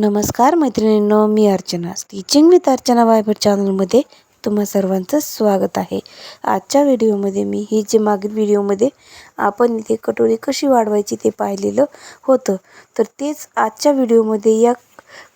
नमस्कार मैत्रिणींनो मी अर्चना. स्टिचिंग विथ अर्चना बायबर चॅनलमध्ये तुम्हा सर्वांचं स्वागत आहे. आजच्या व्हिडिओमध्ये मी ही जे मागील व्हिडिओमध्ये आपण इथे कटोरी कशी वाढवायची ते पाहिलेलं होतं. तर तेच आजच्या व्हिडिओमध्ये या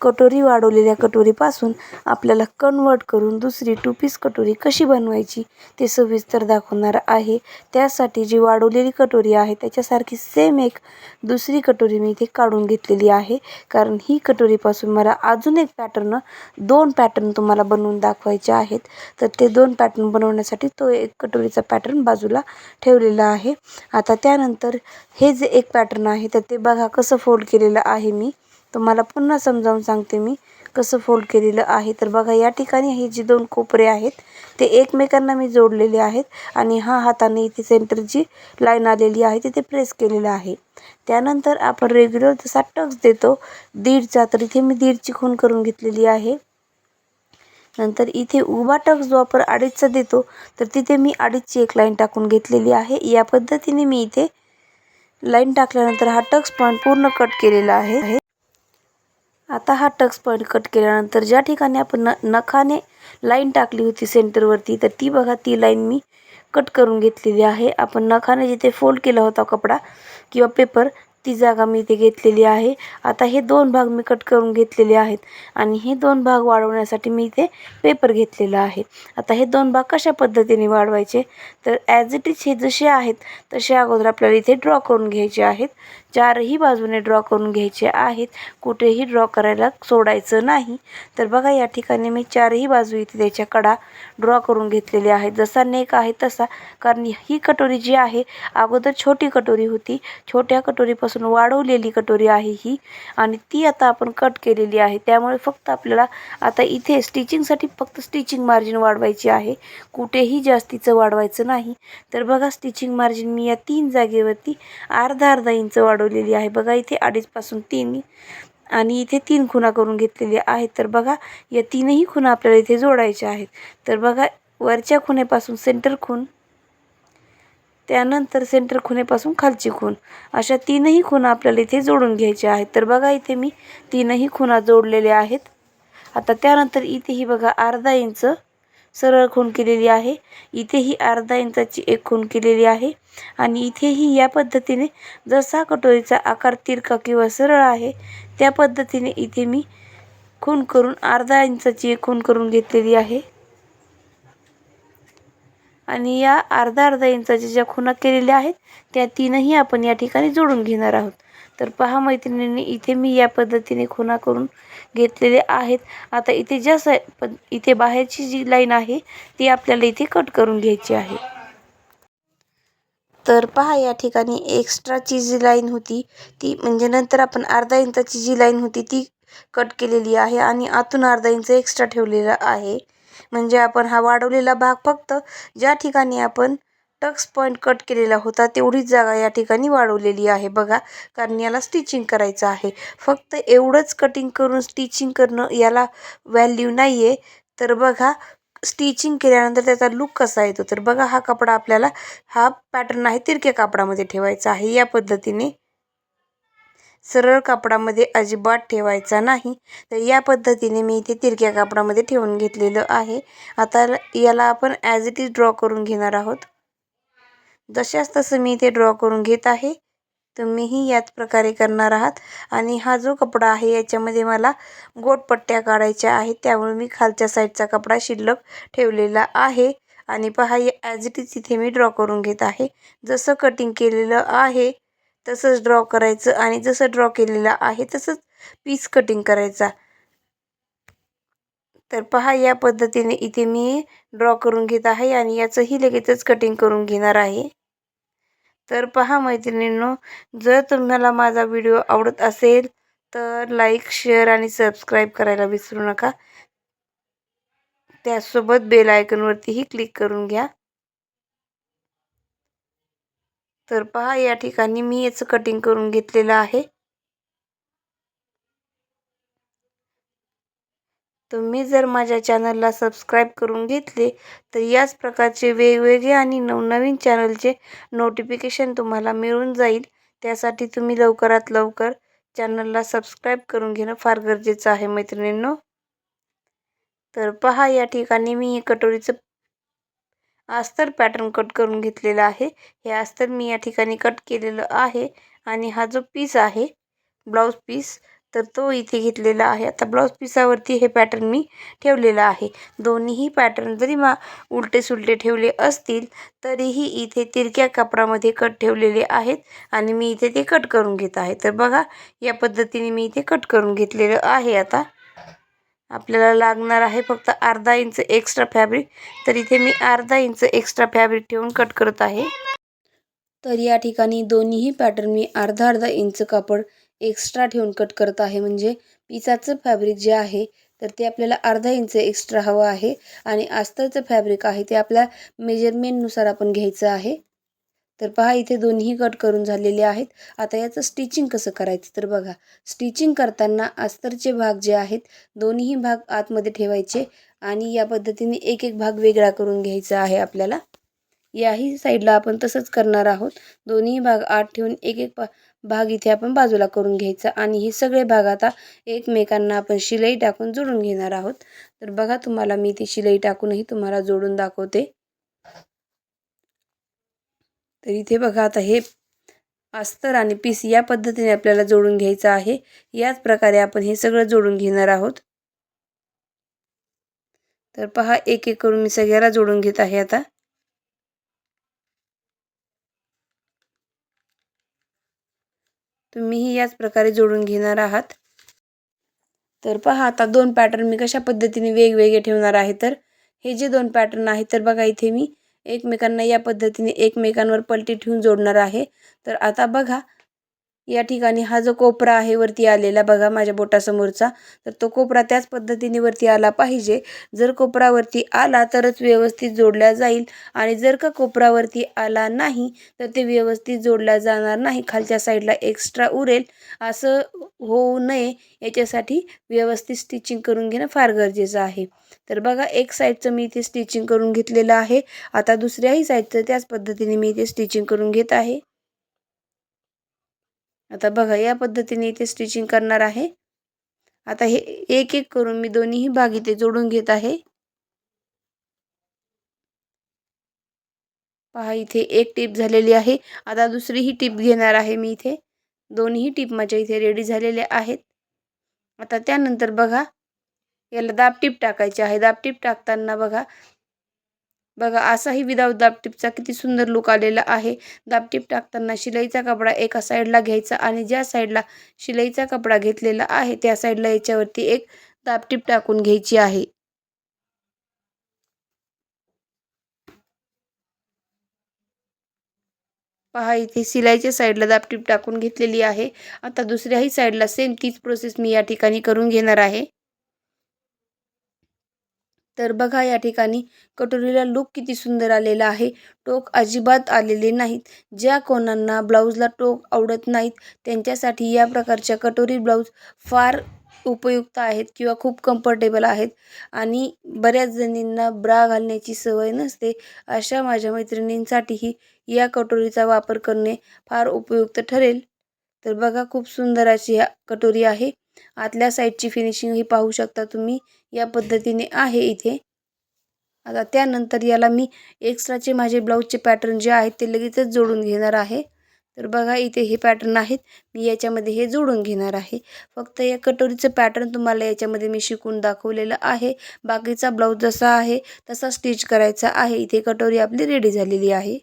कटोरी वाढवलेल्या कटोरीपासून आपल्याला कन्वर्ट करून दुसरी टू पीस कटोरी कशी बनवायची ते सविस्तर दाखवणार आहे. त्यासाठी जी वाढवलेली कटोरी आहे त्याच्यासारखी सेम एक दुसरी कटोरी मी इथे काढून घेतलेली आहे. कारण ही कटोरीपासून मला अजून एक पॅटर्न दोन पॅटर्न तुम्हाला बनवून दाखवायचे आहेत. तर ते दोन पॅटर्न बनवण्यासाठी तो एक कटोरीचा पॅटर्न बाजूला ठेवलेला आहे. आता त्यानंतर हे जे एक पॅटर्न आहे तर ते बघा कसं फोल्ड केलेलं आहे मी. तुम्हाला पुन्हा समजावून सांगते मी कसं फोल्ड केलेलं आहे. तर बघा या ठिकाणी हे जे दोन कोपरे आहेत ते एकमेकांना मी जोडलेले आहेत आणि हा हाताने इथे सेंटरची लाईन आलेली आहे तिथे प्रेस केलेलं आहे. त्यानंतर आपण रेग्युलर जसा टक्स देतो दीडचा तर इथे मी दीडची खून करून घेतलेली आहे. नंतर इथे उभा टक्स जो आपण अडीचचा देतो तर तिथे मी अडीचची एक लाईन टाकून घेतलेली आहे. या पद्धतीने मी इथे लाईन टाकल्यानंतर हा टक्स पॉईंट पूर्ण कट केलेला आहे. आता हा टक्स पॉईंट कट केल्यानंतर ज्या ठिकाणी आपण न नखाने लाईन टाकली होती सेंटरवरती तर ती बघा ती लाईन मी कट करून घेतलेली आहे. आपण नखाने जिथे फोल्ड केला होता कपडा किंवा पेपर ती जागा मी इथे घेतलेली आहे. आता हे दोन भाग मी कट करून घेतलेले आहेत आणि हे दोन भाग वाढवण्यासाठी मी इथे पेपर घेतलेला आहे. आता हे दोन भाग कशा पद्धतीने वाढवायचे? तर ॲज इट इज हे जसे आहेत तसे अगोदर आपल्याला इथे ड्रॉ करून घ्यायचे आहेत. चारही बाजूने ड्रॉ करून घ्यायचे आहेत. कुठेही ड्रॉ करायला सोडायचं नाही. तर बघा या ठिकाणी मी चारही बाजू इथे त्याच्या कडा ड्रॉ करून घेतलेले आहेत. जसा नेक आहे तसा. कारण ही कटोरी जी आहे अगोदर छोटी कटोरी होती. छोट्या कटोरीपासून वाढवलेली कटोरी आहे ही. आणि ती आता आपण कट केलेली आहे. त्यामुळे फक्त आपल्याला आता इथे स्टिचिंगसाठी फक्त स्टिचिंग मार्जिन वाढवायची आहे. कुठेही जास्तीचं वाढवायचं नाही. तर बघा स्टिचिंग मार्जिन मी या तीन जागेवरती अर्धा अर्धा इंच वाढवलेली आहे. बघा इथे अडीचपासून तीन आणि इथे तीन खुणा करून घेतलेल्या आहेत. तर बघा या तीनही खुणा आपल्याला इथे जोडायच्या आहेत. तर बघा वरच्या खुणेपासून सेंटर खून त्यानंतर सेंटर खुणेपासून खालची खून अशा तीनही खुणा आपल्याला इथे जोडून घ्यायच्या आहेत. तर बघा इथे मी तीनही खुणा जोडलेल्या आहेत. आता त्यानंतर इथेही बघा अर्धा इंच सरळ खून केलेली आहे. इथेही अर्धा इंचाची एक खून केलेली आहे. आणि इथेही या पद्धतीने जसा कटोरीचा आकार तिरका किंवा सरळ आहे त्या पद्धतीने इथे मी खूण करून अर्धा इंचाची एक खूण करून घेतलेली आहे. आणि या अर्धा अर्धा इंचाच्या ज्या खुणा केलेल्या आहेत त्या तीनही आपण या ठिकाणी जोडून घेणार आहोत. तर पहा मैत्रिणींनी इथे मी या पद्धतीने खुणा करून घेतलेले आहेत. आता इथे ज्या स इथे बाहेरची जी लाईन आहे ती आपल्याला इथे कट करून घ्यायची आहे. तर पहा या ठिकाणी एक्स्ट्राची जी लाईन होती ती म्हणजे नंतर आपण अर्धा इंचाची जी लाईन होती ती कट केलेली आहे आणि आतून अर्धा इंच एक्स्ट्रा ठेवलेला आहे. म्हणजे आपण हा वाढवलेला भाग फक्त ज्या ठिकाणी आपण टक्स पॉईंट कट केलेला होता तेवढीच जागा या ठिकाणी वाढवलेली आहे. बघा कारण याला स्टिचिंग करायचं आहे. फक्त एवढंच कटिंग करून स्टिचिंग करणं याला व्हॅल्यू नाही आहे तर बघा स्टिचिंग केल्यानंतर त्याचा लुक कसा येतो? तर बघा हा कपडा आपल्याला हा पॅटर्न आहे तिरक्या कापडामध्ये ठेवायचा आहे. या पद्धतीने सरळ कापडामध्ये अजिबात ठेवायचा नाही. तर या पद्धतीने मी इथे तिरक्या कापडामध्ये ठेवून घेतलेलं आहे. आता याला आपण ॲज इट इज ड्रॉ करून घेणार आहोत. जशाच तसं मी इथे ड्रॉ करून घेत आहे. तुम्हीही याच प्रकारे करणार आहात. आणि हा जो कपडा आहे याच्यामध्ये मला गोटपट्ट्या काढायच्या आहेत. त्यामुळे मी खालच्या साईडचा कपडा शिल्लक ठेवलेला आहे. आणि पहा ॲज इट इज इथे मी ड्रॉ करून घेत आहे. जसं कटिंग केलेलं आहे तसंच ड्रॉ करायचं. आणि जसं ड्रॉ केलेलं आहे तसंच पीस कटिंग करायचा. तर पहा या पद्धतीने इथे मी ड्रॉ करून घेत आहे. आणि याचंही लगेचच कटिंग करून घेणार आहे. तर पहा मैत्रिणींनो जर तुम्हाला माझा व्हिडिओ आवडत असेल तर लाईक शेअर आणि सबस्क्राईब करायला विसरू नका. त्यासोबत बेल आयकनवरतीही क्लिक करून घ्या. तर पहा या ठिकाणी मी याचं कटिंग करून घेतलेलं आहे. तुम्ही जर माझ्या चॅनलला सबस्क्राईब करून घेतले तर याच प्रकारचे वेगवेगळे आणि नवनवीन चॅनलचे नोटिफिकेशन तुम्हाला मिळून जाईल. त्यासाठी तुम्ही लवकरात लवकर चॅनलला सबस्क्राईब करून घेणं फार गरजेचं आहे मैत्रिणींनो. तर पहा या ठिकाणी मी हे कटोरीचं अस्तर पॅटर्न कट करून घेतलेलं आहे. हे अस्तर मी या ठिकाणी कट केलेलं आहे आणि हा जो पीस आहे ब्लाऊज पीस तर तो इथे घेतलेला आहे. आता ब्लाऊज पिसावरती हे पॅटर्न मी ठेवलेलं आहे. दोन्हीही पॅटर्न जरी मा उलटे सुलटे ठेवले असतील तरीही इथे तिरक्या कपडामध्ये कट ठेवलेले आहेत आणि मी इथे ते कट करून घेत आहे. तर बघा या पद्धतीने मी इथे कट करून घेतलेलं आहे आता. आपल्याला लागणार आहे फक्त अर्धा इंच एक्स्ट्रा फॅब्रिक तर इथे मी अर्धा इंच एक्स्ट्रा फॅब्रिक ठेवून कट करत आहे. तर या ठिकाणी दोन्हीही पॅटर्न मी अर्धा अर्धा इंच कापड एक्स्ट्रा ठेवून कट करत आहे. म्हणजे पिसाचं फॅब्रिक जे आहे तर ते आपल्याला अर्धा इंच एक्स्ट्रा हवं आहे. आणि अस्तरचं फॅब्रिक आहे ते आपल्या मेजरमेंटनुसार आपण घ्यायचं आहे. तर पहा इथे दोन्ही कट करून झालेले आहेत. आता याचं स्टिचिंग कसं करायचं? तर बघा स्टिचिंग करताना अस्तरचे भाग जे आहेत दोन्ही भाग आतमध्ये ठेवायचे आणि या पद्धतीने एक एक भाग वेगळा करून घ्यायचा आहे आपल्याला. याही साईडला आपण तसंच करणार आहोत. दोन्ही भाग आत ठेवून एक एक भाग इथे आपण बाजूला करून घ्यायचा आणि हे सगळे भाग आता एकमेकांना आपण शिलाई टाकून जोडून घेणार आहोत. तर बघा तुम्हाला मी ती शिलाई टाकूनही तुम्हाला जोडून दाखवते. तर इथे बघा आता हे अस्तर आणि पीस या पद्धतीने आपल्याला जोडून घ्यायचं आहे. याच प्रकारे आपण हे सगळं जोडून घेणार आहोत. तर पहा एक एक करून मी सगळ्याला जोडून घेत आहे आता. तुम्हीही याच प्रकारे जोडून घेणार आहात. तर पहा आता दोन पॅटर्न मी कशा पद्धतीने वेगवेगळे ठेवणार आहे तर? हे जे दोन पॅटर्न आहेत तर बघा इथे मी एकमेकांना या पद्धतीने एकमेकांवर पलटी ठेवून जोडणार आहे. तर आता बघा या ठिकाणी हा जो कोपरा आहे वरती आलेला बघा माझ्या बोटासमोरचा तर तो कोपरा त्याच पद्धतीने वरती आला पाहिजे. जर कोपरावरती आला तरच व्यवस्थित जोडला जाईल आणि जर का कोपरावरती आला नाही तर ते व्यवस्थित जोडला जाणार नाही. खालच्या साईडला एक्स्ट्रा उरेल. असं होऊ नये. याच्यासाठी व्यवस्थित स्टिचिंग करून घेणं फार गरजेचं आहे. तर बघा एक साईडचं मी इथे स्टिचिंग करून घेतलेलं आहे. आता दुसऱ्याही साईडचं त्याच पद्धतीने मी इथे स्टिचिंग करून घेत आहे. आता बघा या पद्धतीने इथे स्टिचिंग करणार आहे. आता हे एक एक करून मी दोन्हीही भाग इथे जोडून घेत आहे. पहा इथे एक टीप झालेली आहे. आता दुसरी ही टीप घेणार आहे मी इथे. दोन्ही टीप माझ्या इथे रेडी झालेल्या आहेत. आता त्यानंतर बघा याला दाबटीप टाकायची आहे. दाबटीप टाकताना बघा बघा असाही विदाऊट दापटीपचा किती सुंदर लुक आलेला आहे. दाबटीप टाकताना शिलाईचा कपडा एका साईडला घ्यायचा आणि ज्या साईडला शिलाईचा कपडा घेतलेला आहे त्या साईडला याच्यावरती एक दाबटीप टाकून घ्यायची आहे. पहा इथे सिलाईच्या साईडला दाबटीप टाकून घेतलेली आहे. आता दुसऱ्याही साईडला सेम तीच प्रोसेस मी या ठिकाणी करून घेणार आहे. तर बघा या ठिकाणी कटोरीला लुक किती सुंदर आलेला आहे. टोक अजिबात आलेले नाहीत. ज्या कोणांना ब्लाऊजला टोक आवडत नाहीत त्यांच्यासाठी या प्रकारच्या कटोरी ब्लाऊज फार उपयुक्त आहेत किंवा खूप कम्फर्टेबल आहेत. आणि बऱ्याच जणींना ब्रा घालण्याची सवय नसते अशा माझ्या मैत्रिणींसाठीही या कटोरीचा वापर करणे फार उपयुक्त ठरेल. तर बघा खूप सुंदर अशी ह्या कटोरी आहे. आतल्या साईडची फिनिशिंग ही पाहू शकता तुम्ही. या पद्धतीने आहे इथे. आता त्यानंतर याला मी एक्स्ट्राचे माझे ब्लाऊजचे पॅटर्न जे आहेत ते लगेचच जोडून घेणार आहे. तर बघा इथे हे पॅटर्न आहेत. मी याच्यामध्ये हे जोडून घेणार आहे. फक्त या कटोरीचं पॅटर्न तुम्हाला याच्यामध्ये मी शिकून दाखवलेलं आहे. बाकीचा ब्लाऊज जसा आहे तसा स्टिच करायचा आहे. इथे कटोरी आपली रेडी झालेली आहे.